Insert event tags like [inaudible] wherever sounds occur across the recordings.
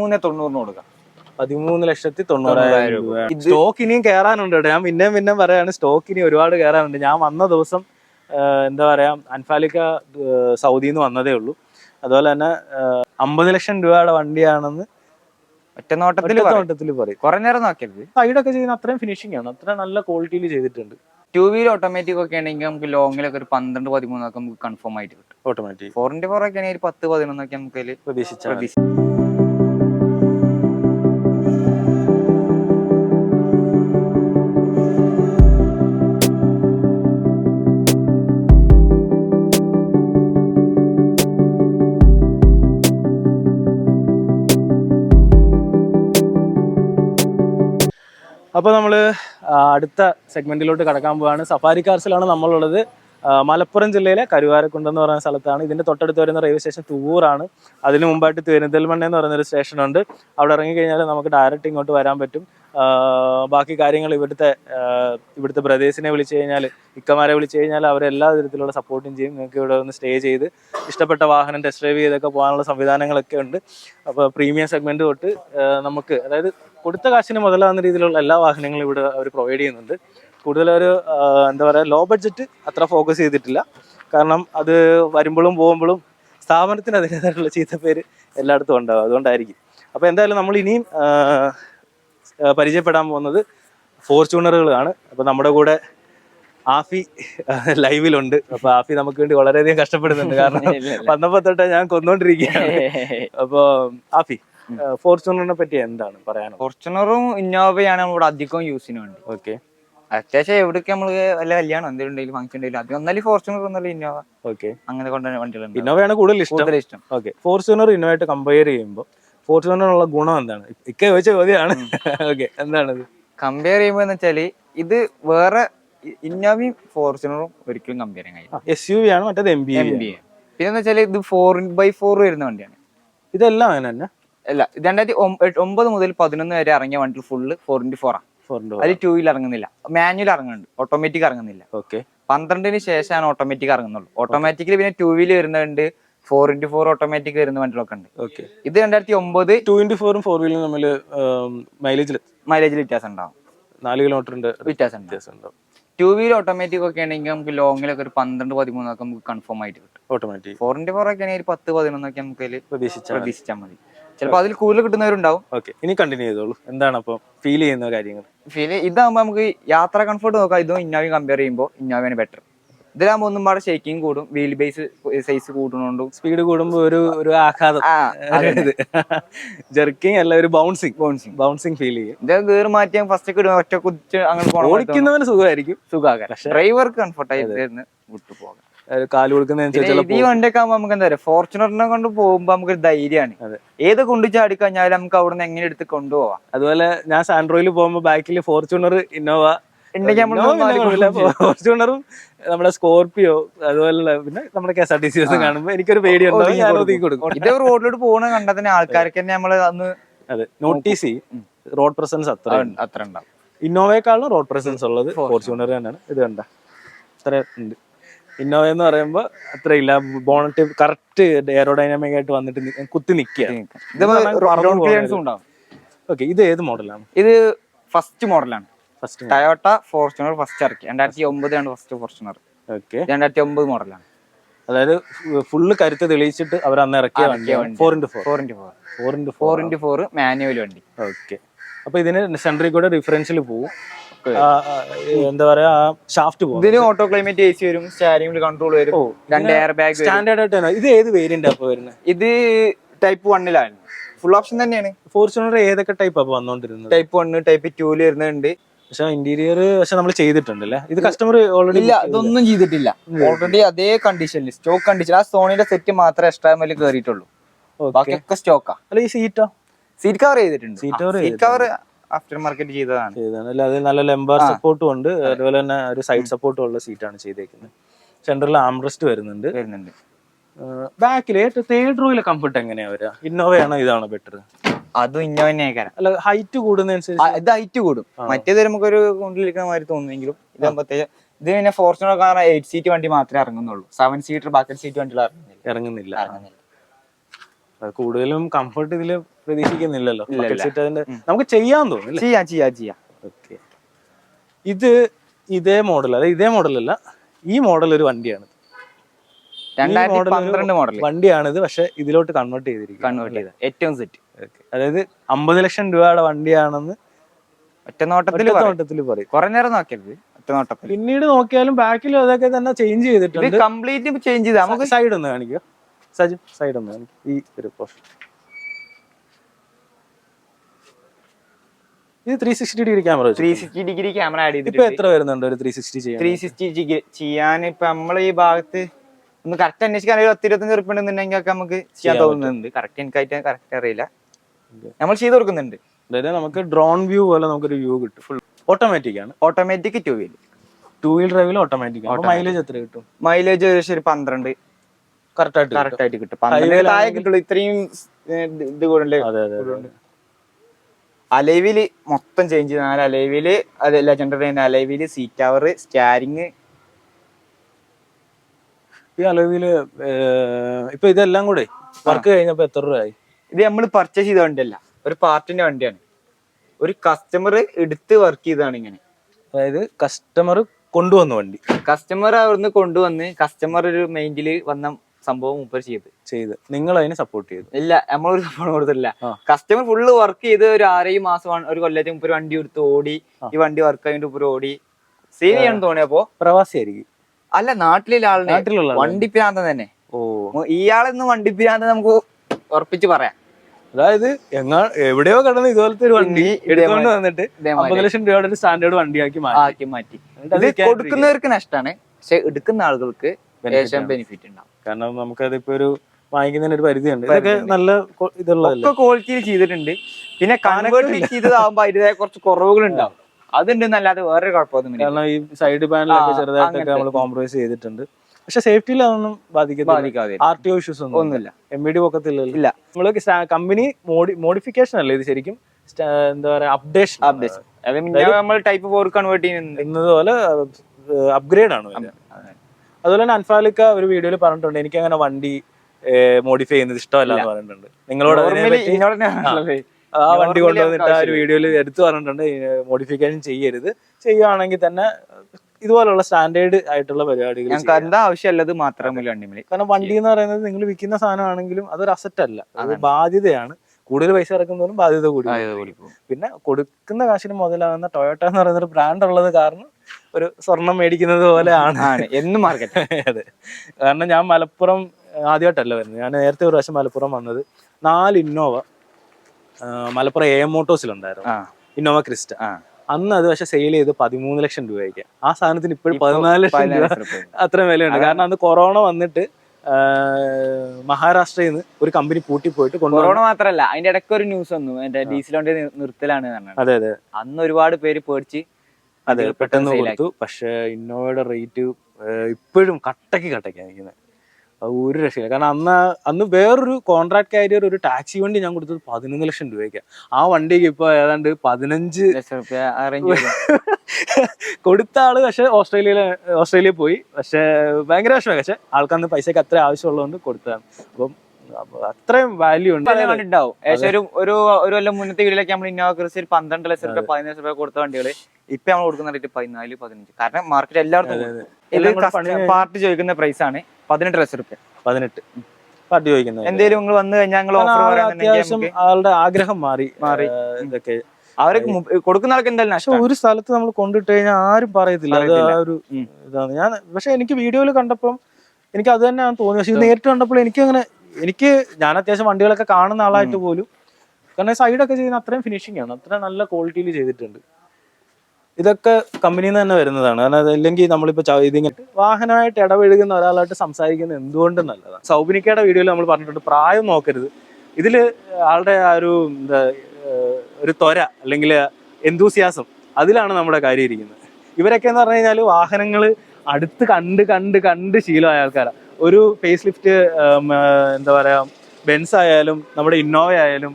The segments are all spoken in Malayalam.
മൂന്ന് തൊണ്ണൂറിന് കൊടുക്കാം. പതിമൂന്ന് ലക്ഷത്തി തൊണ്ണൂറായിരം രൂപ. സ്റ്റോക്ക് ഇനിയും കയറാനുണ്ട് കേട്ടോ ഞാൻ പിന്നെയും പിന്നെയും പറയാണ് സ്റ്റോക്ക് ഇനി ഒരുപാട് കയറാനുണ്ട് ഞാൻ വന്ന ദിവസം എന്താ പറയാ അൻഫാലിക്ക സൗദിയിൽ നിന്ന് വന്നതേ ഉള്ളൂ. അതുപോലെ തന്നെ അമ്പത് ലക്ഷം രൂപയുടെ വണ്ടിയാണെന്ന് ഒറ്റനോട്ടത്തിൽ തോട്ടത്തിൽ പറയും. കുറെ നേരം നോക്കരുത് സൈഡൊക്കെ ചെയ്യുന്ന അത്രയും ഫിനിഷിംഗ് ആണ്. അത്ര നല്ല ക്വാളിറ്റിയിൽ ചെയ്തിട്ടുണ്ട്. ടൂ വീലർ ഓട്ടോമാറ്റിക് ഒക്കെ ആണെങ്കിൽ നമുക്ക് ലോങ്ങിലൊക്കെ ഒരു പന്ത്രണ്ട് പതിമൂന്നൊക്കെ നമുക്ക് കൺഫേം ആയിട്ട് കിട്ടും. ഓട്ടോമാറ്റിക് ഫോറിന്റെ ഫോർ ഒക്കെ ആണെങ്കിൽ പത്ത് പതിനൊന്നൊക്കെ നമുക്ക് അതിൽ പ്രതീക്ഷിച്ച അപ്പോൾ നമ്മൾ അടുത്ത സെഗ്മെന്റിലോട്ട് കടക്കാൻ പോവാണ്. സഫാരി കാർസിലാണ് നമ്മളുള്ളത്. മലപ്പുറം ജില്ലയിലെ കരുവാരക്കുണ്ട് എന്ന് പറയുന്ന സ്ഥലത്താണ്. ഇതിന്റെ തൊട്ടടുത്ത് വരുന്ന റെയിൽവേ സ്റ്റേഷൻ തുവൂറാണ്. അതിന് മുമ്പായിട്ട് പെരിന്തൽമണ്ണ എന്ന് സ്റ്റേഷൻ ഉണ്ട് അവിടെ ഇറങ്ങി കഴിഞ്ഞാൽ നമുക്ക് ഡയറക്റ്റ് ഇങ്ങോട്ട് വരാൻ പറ്റും. ബാക്കി കാര്യങ്ങൾ ഇവിടുത്തെ ഇവിടുത്തെ ബ്രദേഴ്സിനെ വിളിച്ചു കഴിഞ്ഞാൽ ഇക്കമാരെ വിളിച്ചു കഴിഞ്ഞാൽ അവരെല്ലാ എല്ലാ തരത്തിലുള്ള സപ്പോർട്ടും ചെയ്യും. നിങ്ങൾക്ക് ഇവിടെ ഒന്ന് സ്റ്റേ ചെയ്ത് ഇഷ്ടപ്പെട്ട വാഹനം ടെസ്റ്റ് ഡ്രൈവ് ചെയ്തൊക്കെ പോകാനുള്ള സംവിധാനങ്ങളൊക്കെ ഉണ്ട്. അപ്പോൾ പ്രീമിയം സെഗ്മെന്റ് തൊട്ട് നമുക്ക് അതായത് കൊടുത്ത കാശിന് മുതലാകുന്ന രീതിയിലുള്ള എല്ലാ വാഹനങ്ങളും ഇവിടെ അവർ പ്രൊവൈഡ് ചെയ്യുന്നുണ്ട്. കൂടുതലൊരു എന്താ പറയുക ലോ ബഡ്ജറ്റ് അത്ര ഫോക്കസ് ചെയ്തിട്ടില്ല. കാരണം അത് വരുമ്പോഴും പോകുമ്പോഴും സ്ഥാപനത്തിന് അതിന്റെതായിട്ടുള്ള ചീത്തപ്പേര് എല്ലായിടത്തും ഉണ്ടാവും. അതുകൊണ്ടായിരിക്കും. അപ്പോൾ എന്തായാലും നമ്മൾ ഇനിയും പരിചയപ്പെടാൻ പോകുന്നത് ഫോർച്യൂണറുകളാണ്. അപ്പോൾ നമ്മുടെ കൂടെ ആഫി ലൈവിലുണ്ട്. അപ്പൊ ആഫി നമുക്ക് വേണ്ടി വളരെയധികം കഷ്ടപ്പെടുന്നുണ്ട്. കാരണം. വന്നപ്പോ തൊട്ട് ഞാൻ കൊന്നോണ്ടിരിക്കുകയാണ്. അപ്പോ ആഫി ഫോർച്യൂണറിനെ പറ്റി എന്താണ് പറയാനുള്ളത്? ഫോർച്യൂണറും ഇന്നോവയാണ് നമ്മളിവിടെ അധികം യൂസിന് വേണ്ടി. ഓക്കെ. അത്യാവശ്യം എവിടേക്ക് നമ്മൾ വല്ല കല്യാണം എന്തെങ്കിലും ഉണ്ടെങ്കിലും ഫംഗ്ഷൻ ഉണ്ടെങ്കിലും അത് ഒന്നാലും ഫോർച്യൂണർ ഒന്നല്ല ഇന്നോവ. ഓക്കെ. അങ്ങനെ കൊണ്ടുവരുന്ന വണ്ടികളുണ്ട്. ഇന്നോവയാണ് കൂടുതൽ ഇഷ്ടം? കൂടുതൽ ഇഷ്ടം. ഓക്കെ. ഫോർച്യൂണർ ഇന്നോവായിട്ട് കമ്പയർ ചെയ്യുമ്പോൾ ഫോർച്യൂണറിനുള്ള ഗുണം എന്താണ്? ഇക്ക ചോദിച്ച ചോദ്യമാണ്. ഓക്കെ എന്താണത്? കമ്പയർ ചെയ്യുമ്പോൾ എന്ന് വെച്ചാൽ ഇത് വേറെ ഇന്നോവയും ഫോർച്യൂണറും ഒരിക്കലും കമ്പയർ ചെയ്യാൻ എസ് യു വി ആണ് മറ്റേത് എം ബി എം ബി പിന്നെ വെച്ചാൽ ഇത് ഫോർ ബൈ ഫോർ വരുന്ന വണ്ടിയാണ്. ഇതെല്ലാം അങ്ങനെ തന്നെ? അല്ല രണ്ടായിരത്തി ഒമ്പത് മുതൽ പതിനൊന്ന് വരെ ഇറങ്ങിയ വണ്ടി ഫുള്ള് ഫോർ ആണ് ഫോറിന്റെ അതിൽ ടൂ വീലർ ഇറങ്ങുന്നില്ല. മാനുവൽ ഇറങ്ങുന്നുണ്ട്. ഓട്ടോമാറ്റിക് ഇറങ്ങുന്നില്ല. ഓക്കെ പന്ത്രണ്ടിന് ശേഷമാണ് ഓട്ടോമാറ്റിക് ഇറങ്ങുന്നുള്ളൂ. ഓട്ടോമാറ്റിക്കലി പിന്നെ ടൂ വീൽ വരുന്നുണ്ട്. ഫോർ ഇന്റു ഫോർ ഓട്ടോമാറ്റിക് വരുന്ന വണ്ടികളൊക്കെ ഉണ്ട്. ഓക്കെ ഇത് രണ്ടായിരത്തി ഒമ്പത് ടു ഇന്റു ഫോറും ഫോർ വീലും തമ്മിൽ മൈലേജിൽ മൈലേജിൽ വ്യത്യാസം ഉണ്ടാവും. നാല് കിലോമീറ്ററിന്റെ വ്യത്യാസം ഉണ്ട് വ്യത്യാസം ഉണ്ടാവും. ടു വീൽ ഓട്ടോമാറ്റിക് ഒക്കെ ആണെങ്കിൽ നമുക്ക് ലോങ്ങിലൊക്കെ ഒരു പന്ത്രണ്ട് പതിമൂന്നൊക്കെ നമുക്ക് കൺഫേം ആയിട്ട് കിട്ടും. ഓട്ടോമാറ്റിക് ഫോർ ഇന്റു ഫോർ ഒക്കെ ആണെങ്കിൽ ഒരു പത്ത് പതിനൊന്നൊക്കെ നമുക്ക് അതിൽ പ്രതീക്ഷിച്ചാൽ പ്രതീക്ഷിച്ചാൽ മതി. ചിലപ്പോൾ അതിൽ കൂടുതൽ കിട്ടുന്നവരുണ്ടാവും. ഓക്കെ ഇനി കണ്ടിന്യൂ ചെയ്തോളൂ. എന്താണ് അപ്പോൾ ഫീൽ ചെയ്യുന്ന കാര്യങ്ങൾ? ഫീൽ ഇതാകുമ്പോൾ നമുക്ക് യാത്ര കംഫർട്ട് നോക്കാം. ഇതും ഇന്നോവയും കമ്പയർ ചെയ്യുമ്പോൾ ഇന്നോവയാണ് ബെറ്റർ ഇതിലാകുമ്പോൾ ഒന്നും പാടെ ഷേക്കിങ് കൂടും. വീൽ ബേസ് സൈസ് കൂടുന്നുണ്ടും. സ്പീഡ് കൂടുമ്പോൾ ഒരു ഒരു ആഘാതം. ജെർക്കിങ് അല്ല ഒരു ബൗൺസിങ് ബൗൺസിങ് ബൗൺസിങ് ഫീൽ ചെയ്യും. ഇത് ഗേർ മാറ്റിയാൽ ഫസ്റ്റ് ഇടും ഒറ്റ കുതിച്ച് അങ്ങനെ ഓടിക്കുന്നവന് സുഖമായിരിക്കും സുഖമാകാം. പക്ഷേ- ഡ്രൈവർക്ക് കംഫർട്ടായി വിട്ടു പോകാം. കാൽ ഇത് ഈ വണ്ടിയൊക്കെ ആകുമ്പോൾ നമുക്ക് എന്താ പറയുക ഫോർച്യൂണറിനെ കൊണ്ട് പോകുമ്പോൾ നമുക്ക് ധൈര്യമാണ്. ഏത് കൊണ്ടു ചാടി കഴിഞ്ഞാലും നമുക്ക് അവിടെ നിന്ന് എങ്ങനെ എടുത്ത് കൊണ്ടുപോവാം. അതുപോലെ ഞാൻ സാൻഡ്രോയിൽ പോകുമ്പോൾ ബാക്കിൽ ഫോർച്യൂണർ ഇന്നോവ ഫോർച്യൂണറും നമ്മുടെ സ്കോർപിയോ അതുപോലെ പിന്നെ നമ്മുടെ K S R T C bus കാണുമ്പോൾ എനിക്കൊരു പേടി ഉണ്ടാവും ഞാൻ ഒതുക്കി കൊടുക്കും. ഇതേ റോഡിലോട്ട് പോകുന്ന കണ്ടാൽ തന്നെ ആൾക്കാർക്ക് തന്നെ നമ്മൾ അന്ന് അതെ നോട്ടീസ് ചെയ്യും റോഡ് പ്രസൻസ് അത്ര. അത്ര ഉണ്ടാവും ഇന്നോവയെക്കാളും റോഡ് പ്രസൻസ് ഉള്ളത് ഫോർച്യൂണർ തന്നെയാണ്. ഇത് കണ്ട. അത്ര ഉണ്ട്. ഇന്നോവ എന്ന് പറയുമ്പോൾ അത്രയില്ല ബോണറ്റ് കറക്റ്റ് എയറോഡൈനാമിക് ആയിട്ട് വന്നിട്ട് കുത്തി നിൽക്കുക ഓക്കെ ഇത് ഏത് മോഡലാണ് ഇത് ഫസ്റ്റ് മോഡലാണ് ടയോട്ട ഫോർച്യൂണർ ഫസ്റ്റ് ഇറക്കി. രണ്ടായിരത്തി ഒമ്പതാണ് ഫസ്റ്റ് ഫോർച്യൂണർ ഓക്കെ രണ്ടായിരത്തി ഒമ്പത് മോഡലാണ് അതായത് ഫുള്ള് കരുത്ത് തെളിയിച്ചിട്ട് അവർ അന്ന് ഇറക്കിയ വണ്ടി. Four into four four into four four four four into four manual വണ്ടി. ഓക്കെ അപ്പൊ ഇതിന് സെൻട്രിൽ കൂടെ ഡിഫറൻഷ്യൽ പോകും എന്താ പറയാ ഷാഫ്റ്റ് പോകും ഇതിന് ഓട്ടോ ക്ലൈമറ്റ് എ സി വരും സ്റ്റാരിംഗ് കൺട്രോൾ വരും രണ്ട് എയർ ബാഗ് സ്റ്റാൻഡേർഡ് ആയിട്ട് ഇത് ഏത് വേരിയന്റ് അപ്പൊ വരുന്നത് ഇത് ടൈപ്പ് വണ്ണിലാണ് ഫുൾ ഓപ്ഷൻ തന്നെയാണ്. ഫോർച്യൂണർ ഏതൊക്കെ ടൈപ്പ് അപ്പൊ വന്നോണ്ടിരുന്നത്? ടൈപ്പ് വണ് ടൈപ്പ് ടൂൽ വരുന്നുണ്ട്. പക്ഷെ ഇന്റീരിയർ പക്ഷെ നമ്മൾ ചെയ്തിട്ടുണ്ട് അല്ലേ ഇത് കസ്റ്റമർ ഓൾറെഡി ഇല്ല ഇതൊന്നും ചെയ്തിട്ടില്ല. ഓൾറെഡി അതേ കണ്ടീഷനിൽ സ്റ്റോക്ക് കണ്ടീഷൻ ആ സോണിന്റെ സെറ്റ് മാത്രമേ എക്സ്ട്രാ മേലെ കയറിയിട്ടുള്ളൂ ബാക്കിയൊക്കെ സ്റ്റോക്കാ അല്ല ഈ സീറ്റോ സീറ്റ് കവർ ചെയ്തിട്ടുണ്ട്. സീറ്റ് കവർ ആഫ്റ്റർ മാർക്കറ്റ് ചെയ്തതാണ്. ചെയ്തതാണ്. അല്ല അതിൽ നല്ല ലെമ്പർ സപ്പോർട്ടും ഉണ്ട്. അതുപോലെ തന്നെ ഒരു സൈഡ് സപ്പോർട്ടും ഉള്ള സീറ്റാണ് ചെയ്തേക്കുന്നത്. സെന്ററിൽ ആംറസ്റ്റ് വരുന്നുണ്ട്. വരുന്നുണ്ട്. ബാക്കിൽ ഏറ്റവും തേർഡ് റോയിലെ കംഫർട്ട് എങ്ങനെയാ വരിക? ഇന്നോവയാണോ ഇതാണോ ബെറ്റർ അതും ഇന്നോവന്നെയാക്കാരം അല്ല ഹൈറ്റ് കൂടുന്നതനുസരിച്ച് ഇത് ഹൈറ്റ് കൂടും. മറ്റേത് നമുക്കൊരു കൊണ്ടിരിക്കുന്ന മാതിരി തോന്നുമെങ്കിലും ഇതാകുമ്പോഴത്തേക്ക് ഇത് പിന്നെ ഫോർച്യൂണർ കാരണം എയ്റ്റ് സീറ്റ് വണ്ടി മാത്രമേ ഇറങ്ങുന്നുള്ളൂ. സെവൻ സീറ്റർ ബാക്കറ്റ് സീറ്റ് വണ്ടികൾ ഇറങ്ങുന്നില്ല. ഇറങ്ങുന്നില്ല. ഇറങ്ങുന്നില്ല. കൂടുതലും കംഫർട്ട് ഇതിൽ പ്രതീക്ഷിക്കുന്നില്ലല്ലോ. സീറ്റ് അതിന്റെ നമുക്ക് ചെയ്യാൻ തോന്നുന്നു ചെയ്യാം ചെയ്യാം ചെയ്യാം. ഓക്കെ ഇത് ഇതേ മോഡൽ അല്ല ഇതേ മോഡലല്ല ഈ മോഡൽ ഒരു വണ്ടിയാണ്. രണ്ടായിരത്തി ഒരു പന്ത്രണ്ട് മോഡൽ വണ്ടിയാണിത് പക്ഷെ ഇതിലോട്ട് കൺവേർട്ട് ചെയ്തിരിക്കും കൺവേർട്ട് ചെയ്ത. ഏറ്റവും സെറ്റ് അതായത് അമ്പത് ലക്ഷം രൂപയുടെ വണ്ടിയാണെന്ന് ഒറ്റനോട്ടത്തിൽ നോട്ടത്തിൽ ഒറ്റ നോട്ടത്തിൽ പറയും. കുറെ നേരം നോക്കരുത് ഒറ്റനോട്ടത്തിൽ. പിന്നീട് നോക്കിയാലും ബാക്കിലും അതൊക്കെ തന്നെ ചേഞ്ച് ചെയ്തിട്ടുണ്ട്. കംപ്ലീറ്റ് ചേഞ്ച് ചെയ്ത. നമുക്ക് സൈഡ് ഒന്ന് കാണിക്കുക സജു സൈഡ് ഒന്ന് കാണിക്കുക ഈ ഒരു പോർഷൻ ഇത് three sixty degree camera three sixty degree camera add ഇപ്പൊ ചെയ്തിട്ട് എത്ര വരുന്നുണ്ട് ഒരു ത്രീ സിക്സ്റ്റി ചെയ്യാൻ? ത്രീ സിക്സ്റ്റി ഡിഗ്രി ചെയ്യാൻ ഇപ്പൊ നമ്മൾ ഈ ഭാഗത്ത് ഒന്ന് കറക്റ്റ് അന്വേഷിക്കാൻ ഒരു പത്തിരുപത്തഞ്ച് ഉറുപ്പ് ഉണ്ടെന്നുണ്ടെങ്കിൽ ഒക്കെ നമുക്ക് ചെയ്യാൻ തോന്നുന്നുണ്ട്. കറക്റ്റ് എനിക്കായിട്ട് കറക്റ്റ് അറിയില്ല. നമ്മൾ ചെയ്ത് കൊടുക്കുന്നുണ്ട്. അതായത് നമുക്ക് ഡ്രോൺ വ്യൂ പോലെ നമുക്കൊരു വ്യൂ കിട്ടും. ഫുൾ ഓട്ടോമാറ്റിക് ആണ്. Automatic two wheel two wheel ഡ്രൈവിൽ ഓട്ടോമാറ്റിക് ആണ്. മൈലേജ് എത്ര കിട്ടും? മൈലേജ് ഏകദേശം ഒരു പന്ത്രണ്ട്. കറക്റ്റ് ആയിട്ട് കറക്റ്റ് ആയിട്ട് കിട്ടും. പന്ത്രണ്ട് താഴെ കിട്ടുള്ളൂ. ഇത്രയും ഇത് കൂടെ. അലൈവിൽ മൊത്തം ചേഞ്ച് ചെയ്താൽ നാല് അലൈവിൽ അത് ലെജൻഡറി അലൈവിൽ സീറ്റ് അവർ സ്റ്റാരിങ് ഈ അലൈവിൽ ഇപ്പൊ ഇതെല്ലാം കൂടെ വർക്ക് കഴിഞ്ഞപ്പോ എത്ര രൂപയായി? ഇത് നമ്മൾ പർച്ചേസ് ചെയ്ത വണ്ടിയല്ല. ഒരു പാർട്ടിന്റെ വണ്ടിയാണ്. ഒരു കസ്റ്റമർ എടുത്ത് വർക്ക് ചെയ്താണ് ഇങ്ങനെ. അതായത് കസ്റ്റമർ കൊണ്ടുവന്ന വണ്ടി. കസ്റ്റമർ അവിടുന്ന് കൊണ്ടുവന്ന് കസ്റ്റമർ ഒരു മൈൻഡിൽ വന്ന സംഭവം മുപ്പർ ചെയ്ത്. ചെയ്ത്. നിങ്ങൾ അതിനെ സപ്പോർട്ട് ചെയ്തു. ഇല്ല നമ്മളൊരു സപ്പോർട്ട് കൊടുത്തില്ല കസ്റ്റമർ ഫുള്ള് വർക്ക് ചെയ്ത് ഒരു ആറേഴ് മാസം ഒരു കൊല്ലത്തിന് മുമ്പ് വണ്ടി എടുത്ത് ഓടി ഈ വണ്ടി വർക്ക് കഴിഞ്ഞിട്ട് മുമ്പ് ഓടി. സേവ് ചെയ്യാൻ തോന്നിയപ്പോ പ്രവാസിയായിരിക്കും. അല്ല നാട്ടിലുള്ള ആളിനെ. വണ്ടി പിരാന്തം തന്നെ. ഓ. ഇയാളെന്ന് വണ്ടി പിരാന്തം നമുക്ക് ഉറപ്പിച്ച് പറയാം. അതായത് എങ്ങാ എവിടെയോ കടന്ന് ഇതുപോലത്തെ ഒരു വണ്ടി എടുത്തുകൊണ്ട് വന്നിട്ട് അമ്പത് ലക്ഷം രൂപയുടെ ഒരു സ്റ്റാൻഡേർഡ് വണ്ടിയാക്കി മാറ്റി. ആക്കി മാറ്റി. കൊടുക്കുന്നവർക്ക് നഷ്ടമാണ് പക്ഷെ എടുക്കുന്ന ആളുകൾക്ക്. ബെനിഫിറ്റ് ഉണ്ടാവും. കാരണം നമുക്കതിപ്പോ ഒരു വാങ്ങിക്കുന്നതിന് ഒരു പരിധിയുണ്ട്. ഇതൊക്കെ. നല്ല ഇതുള്ള ക്വാളിറ്റിയിൽ ചെയ്തിട്ടുണ്ട്. പിന്നെ കൺവേർട്ട് ചെയ്തതാകുമ്പോ അതിന്റെതായ കുറച്ച് കുറവുകൾ ഉണ്ടാവും അതുണ്ട് എന്നല്ലാതെ വേറെ കുഴപ്പമൊന്നുമില്ല. കാരണം ഈ സൈഡ് പാനലൊക്കെ ചെറുതായിട്ടൊക്കെ നമ്മൾ കോംപ്രമൈസ് ചെയ്തിട്ടുണ്ട്. പക്ഷെ സേഫ്റ്റിയിൽ അതൊന്നും ബാധിക്കില്ല ബാധിക്കാതെ. ആർ ടി ഒ ഇഷ്യൂസ് ഒന്നും ഒന്നുമില്ല. എം ബി ഡി പൊക്കത്തില്ലല്ലോ. ഇല്ല. നമ്മൾ കമ്പനി മോഡിഫിക്കേഷൻ അല്ലേ ഇത് ശരിക്കും? എന്താ പറയാ അപ്ഡേഷൻ നമ്മൾ ടൈപ്പ് ഫോർ കൺവേർട്ട് ചെയ്യുന്നത് എന്നതുപോലെ അപ്ഗ്രേഡ് ആണ്. അതുപോലെ തന്നെ അൻഫാലിക്ക ഒരു വീഡിയോയിൽ പറഞ്ഞിട്ടുണ്ട് എനിക്ക് അങ്ങനെ വണ്ടി മോഡിഫൈ ചെയ്യുന്നത് ഇഷ്ടമല്ല എന്ന് പറഞ്ഞിട്ടുണ്ട്. നിങ്ങളോട്. ആ വണ്ടി കൊണ്ടുവന്നിട്ട് ആ ഒരു വീഡിയോയിൽ എടുത്തു പറഞ്ഞിട്ടുണ്ട് മോഡിഫിക്കേഷൻ ചെയ്യരുത്. ചെയ്യുവാണെങ്കിൽ തന്നെ ഇതുപോലുള്ള സ്റ്റാൻഡേർഡ് ആയിട്ടുള്ള പരിപാടികൾ ഞങ്ങൾക്ക് എന്താ ആവശ്യമല്ലത് മാത്രമല്ല വണ്ടിമേൽ കാരണം വണ്ടി എന്ന് പറയുന്നത് നിങ്ങൾ വിൽക്കുന്ന സാധനമാണെങ്കിലും അതൊരു അസറ്റ് അല്ല. അത് ബാധ്യതയാണ്. കൂടുതൽ പൈസ ഇറക്കുന്നതിനും ബാധ്യത കൂടി. പിന്നെ കൊടുക്കുന്ന കാശിന് മുതലാകുന്ന ടൊയോട്ട എന്ന് പറയുന്ന ഒരു ബ്രാൻഡ് ഉള്ളത് കാരണം ഒരു സ്വർണം മേടിക്കുന്നത് പോലെയാണ് ആണ്. എന്ന് മാർക്കറ്റ് [laughs] അതെ. കാരണം ഞാൻ മലപ്പുറം ആദ്യമായിട്ടല്ല വരുന്നത്. ഞാൻ നേരത്തെ ഒരു പ്രാവശ്യം മലപ്പുറം വന്നത്. നാല് ഇന്നോവ മലപ്പുറം എ എം മോട്ടോസിലുണ്ടായിരുന്നു ഇന്നോവ ക്രിസ്റ്റ ആ. അന്ന് അത് പക്ഷെ സെയിൽ ചെയ്ത് പതിമൂന്ന് ലക്ഷം രൂപയ്ക്ക്. ആ സാധനത്തിന് ഇപ്പോഴും പതിനാല് ലക്ഷം രൂപ അത്രയും വിലയുണ്ട്. കാരണം അന്ന് കൊറോണ വന്നിട്ട് മഹാരാഷ്ട്രയിൽ നിന്ന് ഒരു കമ്പനി പൂട്ടി പോയിട്ട് കൊറോണ മാത്രല്ല അതിന്റെ ഇടയ്ക്ക് ഒരു ന്യൂസ് വന്നു. എന്റെ നി- നിർത്തലാണ് അതെ അതെ. അന്ന് ഒരുപാട് പേര് പേടിച്ച് അതെ പെട്ടെന്ന്. കൊടുത്തു. പക്ഷെ ഇന്നോവയുടെ റേറ്റ് ഇപ്പോഴും കട്ടക്ക് കട്ടക്കാണ് നിൽക്കുന്നത്. ഒരു രക്ഷയില്ല. കാരണം അന്ന് അന്ന് വേറൊരു കോൺട്രാക്ട് കാരിയർ ഒരു ടാക്സി വണ്ടി ഞാൻ കൊടുത്തത് പതിനൊന്ന് ലക്ഷം രൂപയ്ക്ക്. ആ വണ്ടിക്ക് ഇപ്പൊ ഏതാണ്ട് പതിനഞ്ച് ലക്ഷം റുപ്യ അറേഞ്ച് ചെയ്തു. [laughs] കൊടുത്ത ആൾ പക്ഷെ ഓസ്ട്രേലിയയിൽ ഓസ്ട്രേലിയയിൽ പോയി. പക്ഷെ ഭയങ്കര വിഷമം. പക്ഷെ ആൾക്കന്ന് പൈസക്ക് അത്ര ആവശ്യമുള്ളതുകൊണ്ട് കൊടുത്തതാണ്. അപ്പൊ അത്രയും വാല്യൂ ഉണ്ട്. കണ്ടിട്ടുണ്ടാവും. ഏകദേശം ഒരു ഒരു ഒരു കൊല്ലം മുന്നത്തെ വീട്ടിലേക്ക് നമ്മൾ ഇന്നോവ ക്രിസ് ഒരു പന്ത്രണ്ട് ലക്ഷം രൂപ പതിനഞ്ച് രൂപ കൊടുത്ത വണ്ടികൾ ഇപ്പൊ നമ്മൾ കൊടുക്കുന്ന റേറ്റ് പതിനാല് പതിനഞ്ച്. കാരണം മാർക്കറ്റ് എല്ലായിടത്തും പാർട്ടി ചോദിക്കുന്ന പ്രൈസ് ആണ് പതിനെട്ട് ലക്ഷം രൂപ. പതിനെട്ട്. പാർട്ടി ചോദിക്കുന്നത് എന്തേലും നിങ്ങൾ വന്നു കഴിഞ്ഞാൽ ഞങ്ങൾ ഓഫർ അത്യാവശ്യം ആളുടെ ആഗ്രഹം മാറി മാറി. ഇതൊക്കെ. അവർക്ക് കൊടുക്കുന്ന ആൾക്ക് എന്തായാലും പക്ഷെ ഒരു സ്ഥലത്ത് നമ്മൾ കൊണ്ടിട്ട് കഴിഞ്ഞാൽ ആരും പറയത്തില്ല. അത് ആ ഒരു ഇതാണ്. ഞാൻ പക്ഷെ എനിക്ക് വീഡിയോയിൽ കണ്ടപ്പം എനിക്ക് അത് തന്നെയാണ് തോന്നിയത്. പക്ഷെ നേരിട്ട് കണ്ടപ്പോൾ എനിക്ക് അങ്ങനെ എനിക്ക് ഞാൻ അത്യാവശ്യം വണ്ടികളൊക്കെ കാണുന്ന ആളായിട്ട് പോലും. കാരണം സൈഡൊക്കെ ചെയ്യുന്ന അത്രയും ഫിനിഷിംഗ് ആണ്. അത്ര നല്ല ക്വാളിറ്റിയിൽ ചെയ്തിട്ടുണ്ട്. ഇതൊക്കെ കമ്പനിയിൽ നിന്ന് തന്നെ വരുന്നതാണ്. കാരണം അതല്ലെങ്കിൽ നമ്മളിപ്പോ ച- ഇതിങ്ങനെ വാഹനമായിട്ട് ഇടപഴകുന്ന ഒരാളായിട്ട് സംസാരിക്കുന്നത് എന്തുകൊണ്ടും നല്ലതാണ്? സൗബിനിക്കയുടെ വീഡിയോയിൽ നമ്മൾ പറഞ്ഞിട്ടുണ്ട് പ്രായം നോക്കരുത്. ഇതിൽ ആളുടെ ആ ഒരു എന്താ ഒരു ത്വര അല്ലെങ്കിൽ എന്തൂസിയാസം അതിലാണ് നമ്മുടെ കാര്യം ഇരിക്കുന്നത്. ഇവരൊക്കെ എന്ന് പറഞ്ഞു കഴിഞ്ഞാൽ വാഹനങ്ങൾ അടുത്ത് കണ്ട് കണ്ട് കണ്ട് ശീലമായ ആൾക്കാരാണ് ഒരു ഫേസ് ലിഫ്റ്റ് എന്താ പറയാ ബെൻസ് ആയാലും നമ്മുടെ ഇന്നോവ ആയാലും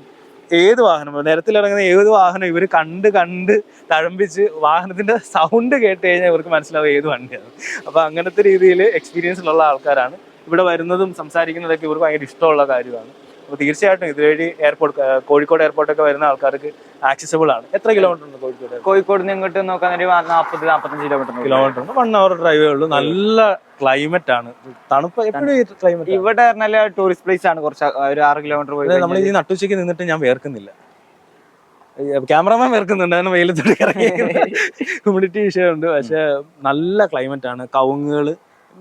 ഏത് വാഹനം നിരത്തിലിറങ്ങുന്ന ഏത് വാഹനം ഇവർ കണ്ട് കണ്ട് തഴമ്പിച്ച് വാഹനത്തിന്റെ സൗണ്ട് കേട്ട് കഴിഞ്ഞാൽ ഇവർക്ക് മനസ്സിലാവും ഏത് വണ്ടിയാണ്. അപ്പോൾ അങ്ങനത്തെ രീതിയിൽ എക്സ്പീരിയൻസിലുള്ള ആൾക്കാരാണ്. ഇവിടെ വരുന്നതും സംസാരിക്കുന്നതൊക്കെ ഇവർക്ക് ഭയങ്കര ഇഷ്ടമുള്ള കാര്യമാണ്. അപ്പോൾ തീർച്ചയായിട്ടും ഇതുവഴി എയർപോർട്ട് കോഴിക്കോട് എയർപോർട്ടൊക്കെ വരുന്ന ആൾക്കാർക്ക് ആക്സസിബിൾ ആണ്. എത്ര കിലോമീറ്റർ ഉണ്ട് കോഴിക്കോട് കോഴിക്കോട് നിന്ന് ഇങ്ങോട്ട് നോക്കാൻ ഒരു നാൽപ്പത്തഞ്ച് കിലോമീറ്റർ കിലോമീറ്റർ ഉണ്ട്. വൺ അവർ ഡ്രൈവേ ഉള്ളൂ. നല്ല ക്ലൈമറ്റ് ആണ്. തണുപ്പ് എപ്പോഴും ക്ലൈമറ്റ് ഇവിടെ നല്ല ടൂറിസ്റ്റ് പ്ലേസ് ആണ് കുറച്ച് ഒരു ആറ് കിലോമീറ്റർ പോയി നമ്മൾ ഈ നട്ടുച്ചയ്ക്ക് നിന്നിട്ട് ഞാൻ വേർക്കുന്നില്ല. ക്യാമറമാൻ വേർക്കുന്നുണ്ട്. അതിന് വെയിലത്തോട്ട് ഇറങ്ങി ഹ്യൂമിഡിറ്റി വിഷയമുണ്ട് പക്ഷെ നല്ല ക്ലൈമറ്റ് ആണ്. കവുങ്ങുകൾ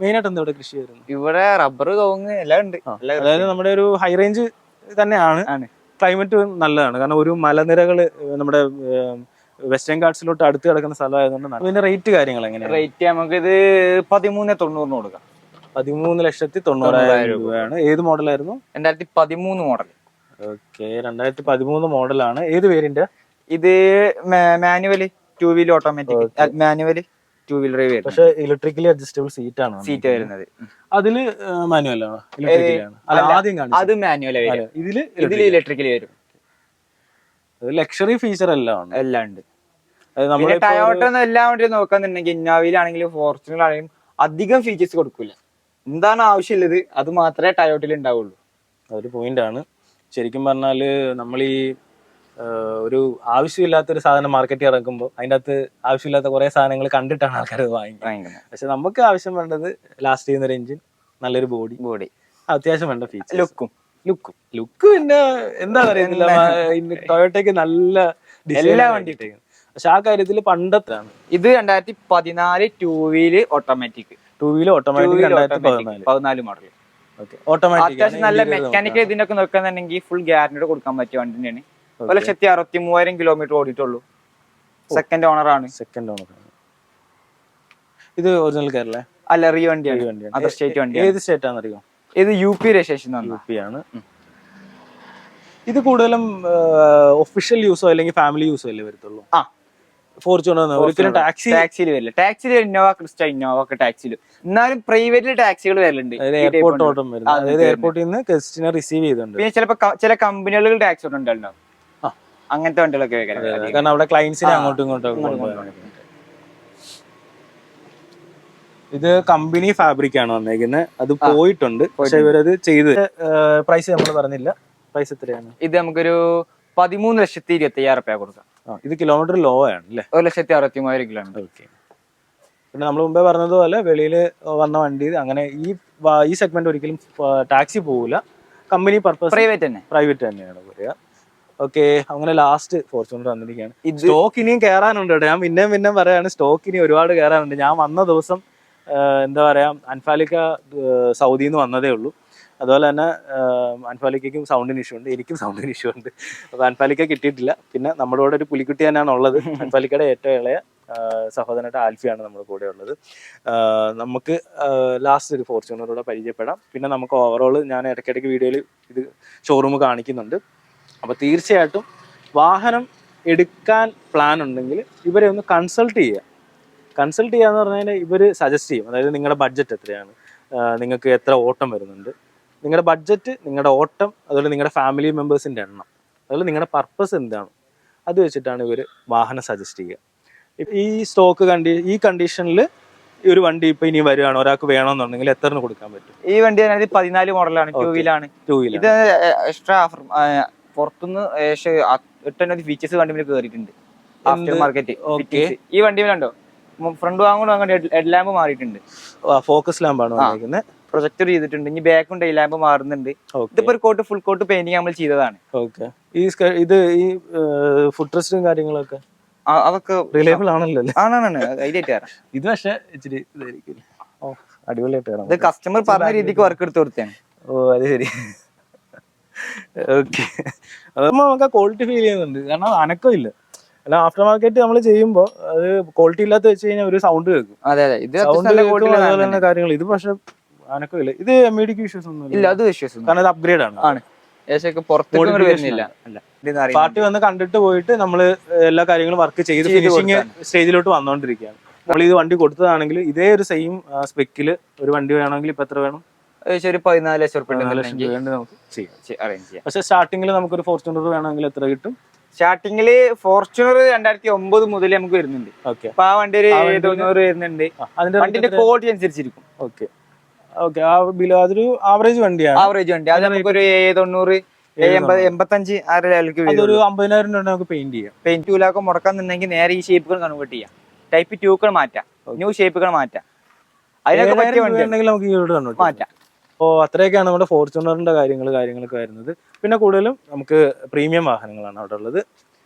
മെയിനായിട്ട് എന്താ ഇവിടെ കൃഷി വരുന്നത് ഇവിടെ റബ്ബർ കവുങ്ങ് എല്ലാം ഉണ്ട്. അതായത് നമ്മുടെ ഒരു ഹൈ റേഞ്ച് തന്നെയാണ്. ക്ലൈമറ്റ് നല്ലതാണ്. കാരണം ഒരു മലനിരകൾ നമ്മുടെ വെസ്റ്റേൺ ഗാർഡ്സിലോട്ട് അടുത്ത് കിടക്കുന്ന സ്ഥലമായതുകൊണ്ട് ഇതിന്റെ റേറ്റ് കാര്യങ്ങൾ എങ്ങനെയാണ്? റേറ്റ് നമുക്ക് ഇത് പതിമൂന്ന് തൊണ്ണൂറിന് കൊടുക്കാം. പതിമൂന്ന് ലക്ഷത്തി തൊണ്ണൂറായിരം രൂപയാണ്. ഏത് മോഡലായിരുന്നു? രണ്ടായിരത്തി പതിമൂന്ന് മോഡൽ ഓക്കെ രണ്ടായിരത്തി പതിമൂന്ന് മോഡലാണ്. ഏത് പേരിന്റെ? ഇത് manual two wheeler automatic. Manual. Two wheeler വരുന്നത്. പക്ഷെ ഇലക്ട്രിക്കലി അഡ്ജസ്റ്റബിൾ സീറ്റ് ആണ് സീറ്റ് വരുന്നത്. അതിൽ മാനുവൽ ആണ്. അല്ല ആദ്യം കാണിച്ചത്. അത് മാനുവൽ ഇതിൽ ഇതിൽ ഇലക്ട്രിക്കലി വരും. ലക്ഷറി ഫീച്ചർ എല്ലാം ഉണ്ട്. എല്ലാം ഉണ്ട്. ടയോട്ട എല്ലാം വേണ്ടി നോക്കാന്നുണ്ടെങ്കിൽ ഇന്നോവയിലാണെങ്കിലും ഫോർച്യൂണറിലാണെങ്കിലും അധികം ഫീച്ചേഴ്സ് കൊടുക്കില്ല എന്താണ് ആവശ്യമുള്ളത്? അത് മാത്രമേ ടയോട്ടിൽ ഉണ്ടാവുള്ളൂ. അതൊരു പോയിന്റ് ആണ്. ശരിക്കും പറഞ്ഞാൽ നമ്മൾ ഈ ഒരു ആവശ്യമില്ലാത്ത ഒരു സാധനം മാർക്കറ്റിൽ ഇറക്കുമ്പോൾ അതിന്റെ അകത്ത് ആവശ്യമില്ലാത്ത കുറെ സാധനങ്ങൾ കണ്ടിട്ടാണ് ആൾക്കാർ അത് വാങ്ങിക്കുന്നത്. പക്ഷെ നമുക്ക് ആവശ്യം വേണ്ടത് ലാസ്റ്റ് ചെയ്യുന്ന ഒരു എഞ്ചിൻ നല്ലൊരു ബോഡി ബോഡി അത്യാവശ്യം വേണ്ട ഫീച്ചർ ലുക്കും ലുക്കും ലുക്ക് പിന്നെ എന്താ പറയുന്നില്ല ടൊയോട്ടയ്ക്ക് നല്ല എല്ലാ വണ്ടി പക്ഷെ ആ കാര്യത്തിൽ പണ്ടത്തെ ഇത് രണ്ടായിരത്തി പതിനാല് two wheel automatic two wheel automatic രണ്ടായിരത്തി പതിനാല് മോഡൽ ഓക്കെ ഓട്ടോമാറ്റിക് അത്യാവശ്യം നല്ല മെക്കാനിക്കൽ ഇതിനൊക്കെ നോക്കുകയാണെന്നുണ്ടെങ്കിൽ ഫുൾ ഗ്യാരണ്ടിയോട് കൊടുക്കാൻ പറ്റിയ വണ്ടി തന്നെയാണ് ഒരു ലക്ഷത്തി അറുപത്തി മൂവായിരം കിലോമീറ്റർ ഓടിയിട്ടുള്ളൂ. സെക്കൻഡ് ഓണർ ആണ്. സെക്കൻഡ് ഓണർ ഇത് ഒറിജിനൽ കേരള? അല്ല റീ വണ്ടിയാണ് അതർ സ്റ്റേറ്റ് വണ്ടി ഏത് സ്റ്റേറ്റ് ആണെന്നറിയോ ഇത് U P registration U P ആണ്. ഇത് കൂടുതലും ഒഫീഷ്യൽ യൂസോ അല്ലെങ്കിൽ ഫാമിലി യൂസോ അല്ലേ വരത്തുള്ളൂ? ആ. ഫോർച്യൂണർ ഒരിക്കലും ടാക്സി ടാക്സിയിൽ വരില്ല. ടാക്സിയിൽ ഇന്നോവ ക്രിസ്റ്റ ഇന്നോവ ഒക്കെ ടാക്സിയിൽ എന്നാലും പ്രൈവറ്റിൽ ടാക്സികൾ വരലുണ്ട്. എയർപോർട്ട് ഓട്ടം വരുന്നത്. അതായത് എയർപോർട്ടിൽ നിന്ന് ഗസ്റ്റിനെ റിസീവ് ചെയ്തിട്ടുണ്ട്. പിന്നെ ചിലപ്പോൾ ചില കമ്പനികളിൽ ടാക്സി ഉണ്ടാവും. അങ്ങനത്തെ വണ്ടികളൊക്കെ കാരണം അവിടെ ക്ലയൻസിനെ അങ്ങോട്ടും ഇങ്ങോട്ടും ഇത് കമ്പനി ഫാബ്രിക് ആണ് വന്നേക്കുന്നത് അത് പോയിട്ടുണ്ട്. പക്ഷെ ഇവരത് ചെയ്ത് പ്രൈസ് നമ്മൾ പറഞ്ഞില്ല. പ്രൈസ് എത്രയാണ്? ഇത് നമുക്കൊരു പതിമൂന്ന് ലക്ഷത്തി ഇരുപത്തി അയ്യായിരം റുപ്യ കൊടുക്കാം. ഇത് കിലോമീറ്റർ ലോ ആണ് അല്ലേ ഒരു ലക്ഷത്തി അറുപത്തി മൂവായിരം കിലോമീറ്റർ ഓക്കെ. പിന്നെ നമ്മൾ മുമ്പേ പറഞ്ഞതുപോലെ വെളിയിൽ വന്ന വണ്ടി അങ്ങനെ ഈ ഈ സെഗ്മെന്റ് ഒരിക്കലും ടാക്സി പോകില്ല കമ്പനി പർപ്പസ് പ്രൈവറ്റ് തന്നെ. പ്രൈവറ്റ് തന്നെയാണ് പറയുക ഓക്കെ അങ്ങനെ ലാസ്റ്റ് ഫോർച്യൂണർ വന്നിരിക്കുകയാണ്. ഈ സ്റ്റോക്ക് ഇനിയും കയറാനുണ്ട് കേട്ടോ. ഞാൻ പിന്നെയും പിന്നെയും പറയാണ് സ്റ്റോക്ക് ഇനി ഒരുപാട് കയറാനുണ്ട് ഞാൻ വന്ന ദിവസം എന്താ പറയാ അൻഫാലിക്ക സൗദിയിൽ നിന്ന് വന്നതേ ഉള്ളൂ. അതുപോലെ തന്നെ അൻഫാലിക്കും സൗണ്ടിന് ഇഷ്യൂ ഉണ്ട്. എനിക്കും സൗണ്ടിന് ഇഷ്യൂ ഉണ്ട്. അപ്പോൾ അൻഫാലിക്ക കിട്ടിയിട്ടില്ല. പിന്നെ നമ്മുടെ കൂടെ ഒരു പുലിക്കുട്ടി തന്നെയാണ് ഉള്ളത്. [laughs] അൻഫാലിക്കയുടെ ഏറ്റവും ഇളയ സഹോദരനായിട്ട് ആൽഫിയാണ് നമ്മുടെ കൂടെ ഉള്ളത്. നമുക്ക് ലാസ്റ്റ് ഒരു ഫോർച്യൂണറൂടെ പരിചയപ്പെടാം. പിന്നെ നമുക്ക് ഓവറോൾ ഞാൻ ഇടയ്ക്കിടയ്ക്ക് വീഡിയോയിൽ ഇത് ഷോറൂം കാണിക്കുന്നുണ്ട്. അപ്പോൾ തീർച്ചയായിട്ടും വാഹനം എടുക്കാൻ പ്ലാൻ ഉണ്ടെങ്കിൽ ഇവരെ ഒന്ന് കൺസൾട്ട് ചെയ്യുക. കൺസൾട്ട് ചെയ്യുക എന്ന് പറഞ്ഞാൽ ഇവർ സജസ്റ്റ് ചെയ്യും. അതായത് നിങ്ങളുടെ ബഡ്ജറ്റ് എത്രയാണ്? നിങ്ങൾക്ക് എത്ര ഓട്ടം വരുന്നുണ്ട്? നിങ്ങളുടെ ബഡ്ജറ്റ് നിങ്ങളുടെ ഓട്ടം അതുപോലെ നിങ്ങളുടെ ഫാമിലി മെമ്പേഴ്സിന്റെ എണ്ണം അതുപോലെ നിങ്ങളുടെ പർപ്പസ് എന്താണ്? അത് വെച്ചിട്ടാണ് ഇവർ വാഹനം സജസ്റ്റ് ചെയ്യുക. ഈ സ്റ്റോക്ക് കണ്ടി ഈ കണ്ടീഷനിൽ ഈ ഒരു വണ്ടി ഇപ്പൊ ഇനി വരുവാണ്. ഒരാൾക്ക് വേണമെന്നുണ്ടെങ്കിൽ എത്രന്ന് കൊടുക്കാൻ പറ്റും? ഈ വണ്ടി പതിനാല് മോഡലാണ് ടൂ. വീലാണ് ടൂ വീലർ ഇത് എക്സ്ട്രാ പുറത്തുനിന്ന് ഏകദേശം എട്ടൊന്നൊരു ഫീച്ചേഴ്സ് വണ്ടി മേലെ കയറിയിട്ടുണ്ട് ആഫ്റ്റർ മാർക്കറ്റ്. ഈ വണ്ടി മേലുണ്ടോ ഫ്രണ്ട് വാങ്ങുകൊണ്ട് അങ്ങനെ ഹെഡ് ലാമ്പ് മാറിയിട്ടുണ്ട്. ഫോക്കസ് ലാമ്പാണ് വന്നിരിക്കുന്നത് പ്രൊജക്ടർ ചെയ്തിട്ടുണ്ട്. ഇനി ബാക്കും ഡേ ലാമ്പ് മാറുന്നുണ്ട്. ഇതിപ്പോ ഒരു കോട്ട് ഫുൾ കോട്ട് പെയിന്റിങ് നമ്മൾ ചെയ്തതാണ്. ഓക്കെ ഈ ഇത് ഈ ഫുഡ് കാര്യങ്ങളൊക്കെ? അതൊക്കെ റിലയബിൾ ആണല്ലോ ആണാണ് ഇത് പക്ഷേ ഇച്ചിരി ഇതായിരിക്കും. അടിപൊളിയായിട്ട് ഇത് കസ്റ്റമർ പറഞ്ഞ രീതിക്ക് വർക്ക് എടുത്ത് കൊടുത്തേ ഓ അത് ശരി. ഓക്കെ ആ നമുക്ക് ക്വാളിറ്റി ഫീൽ ചെയ്യുന്നുണ്ട്. കാരണം അനക്കം ഇല്ല. അല്ല ആഫ്റ്റർ മാർക്കറ്റ് നമ്മൾ ചെയ്യുമ്പോൾ അത് ക്വാളിറ്റി ഇല്ലാത്ത വെച്ച് കഴിഞ്ഞാൽ ഒരു സൗണ്ട് കേൾക്കും. അതെ അതെ. ഇത് സൗണ്ട് കേൾക്കും അതുപോലെ തന്നെ കാര്യങ്ങൾ ഇത് പക്ഷെ അനക്കമില്ല ഇത് എം ഇ ഡിക്ക് ഇഷ്യൂസ് ഒന്നും ഇല്ല. അത് ഇഷ്യൂസ് കാരണം ഇത് അപ്ഗ്രേഡ് ആണ്. ആണ്. ഏകദേശം പുറത്തേക്ക് വരുന്നില്ല. അല്ല. പാർട്ടി വന്ന് കണ്ടിട്ട് പോയിട്ട് നമ്മൾ എല്ലാ കാര്യങ്ങളും വർക്ക് ചെയ്ത് ചെയ്ത് ഫിനിഷിങ് സ്റ്റേജിലോട്ട് വന്നുകൊണ്ടിരിക്കുകയാണ് നമ്മൾ ഇത് വണ്ടി കൊടുത്തതാണെങ്കിൽ ഇതേ ഒരു സെയിം സ്പെക്കിൽ ഒരു വണ്ടി വേണമെങ്കിൽ ഇപ്പൊ എത്ര വേണം? ഏകദേശം ഒരു പതിനാല് ലക്ഷം റുപ്യ അറേഞ്ച് ചെയ്യാം. നമുക്കൊരു ഫോർച്യൂണർ വേണമെങ്കിൽ എത്ര കിട്ടും? സ്റ്റാർട്ടിങ്ങിൽ ഫോർച്യൂണർ രണ്ടായിരത്തി ഒമ്പത് മുതൽ നമുക്ക് വരുന്നുണ്ട്. അപ്പൊ ആ വണ്ടി ഒരു തൊണ്ണൂറ് വരുന്നുണ്ട്. വണ്ടിന്റെ ക്വാളിറ്റി അനുസരിച്ചിരിക്കും. ഓക്കെ ഓക്കെ അതൊരു ആവറേജ് വണ്ടിയാണ്. ആവറേജ് വണ്ടി. അത് നമുക്കൊരു തൊണ്ണൂറ് എൺപത്തഞ്ച് ആ ലെവലിലേക്ക് ഒരു അമ്പതിനായിരം രൂപ നമുക്ക് പെയിന്റ് ചെയ്യാം. പെയിന്റ് ടു ലാക്ക് നിന്നെങ്കിൽ നേരെ ഈ ഷേപ്പുകൾ കൺവേർട്ട് ചെയ്യാം. ടൈപ്പ് ടൂക്കൾ മാറ്റാം. ന്യൂ ഷേപ്പുകൾ മാറ്റാം. അതിനൊക്കെ പറ്റിയ വണ്ടി ഉണ്ടെങ്കിൽ നമുക്ക് മാറ്റാം. അപ്പോൾ അത്രയൊക്കെയാണ് നമ്മുടെ ഫോർച്യൂണറിന്റെ കാര്യങ്ങൾ കാര്യങ്ങളൊക്കെ വരുന്നത്. പിന്നെ കൂടുതലും നമുക്ക് പ്രീമിയം വാഹനങ്ങളാണ് അവിടെ ഉള്ളത്.